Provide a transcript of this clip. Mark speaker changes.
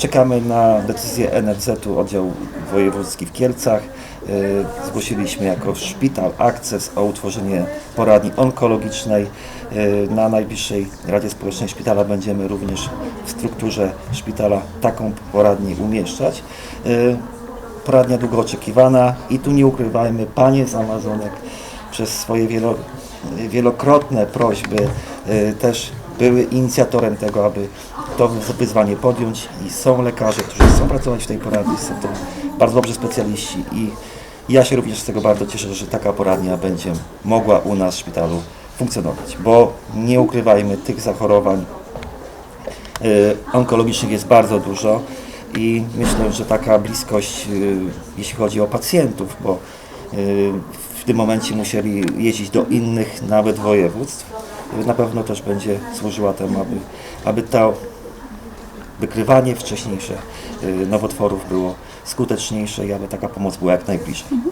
Speaker 1: Czekamy na decyzję NFZ-u, oddział wojewódzki w Kielcach. E, Zgłosiliśmy jako szpital akces o utworzenie poradni onkologicznej. E, Na najbliższej Radzie Społecznej Szpitala będziemy również w strukturze szpitala taką poradnię umieszczać. E, Poradnia długo oczekiwana i tu nie ukrywajmy, panie z Amazonek przez swoje wielo, wielokrotne prośby też były inicjatorem tego, aby to wyzwanie podjąć i są lekarze, którzy chcą pracować w tej poradni, są to bardzo dobrzy specjaliści i ja się również z tego bardzo cieszę, że taka poradnia będzie mogła u nas w szpitalu funkcjonować, bo nie ukrywajmy tych zachorowań y, onkologicznych jest bardzo dużo i myślę, że taka bliskość, y, jeśli chodzi o pacjentów, bo y, w tym momencie musieli jeździć do innych nawet województw, na pewno też będzie służyła temu, aby, aby to wykrywanie wcześniejsze y, nowotworów było skuteczniejsze i aby taka pomoc była jak najbliżej.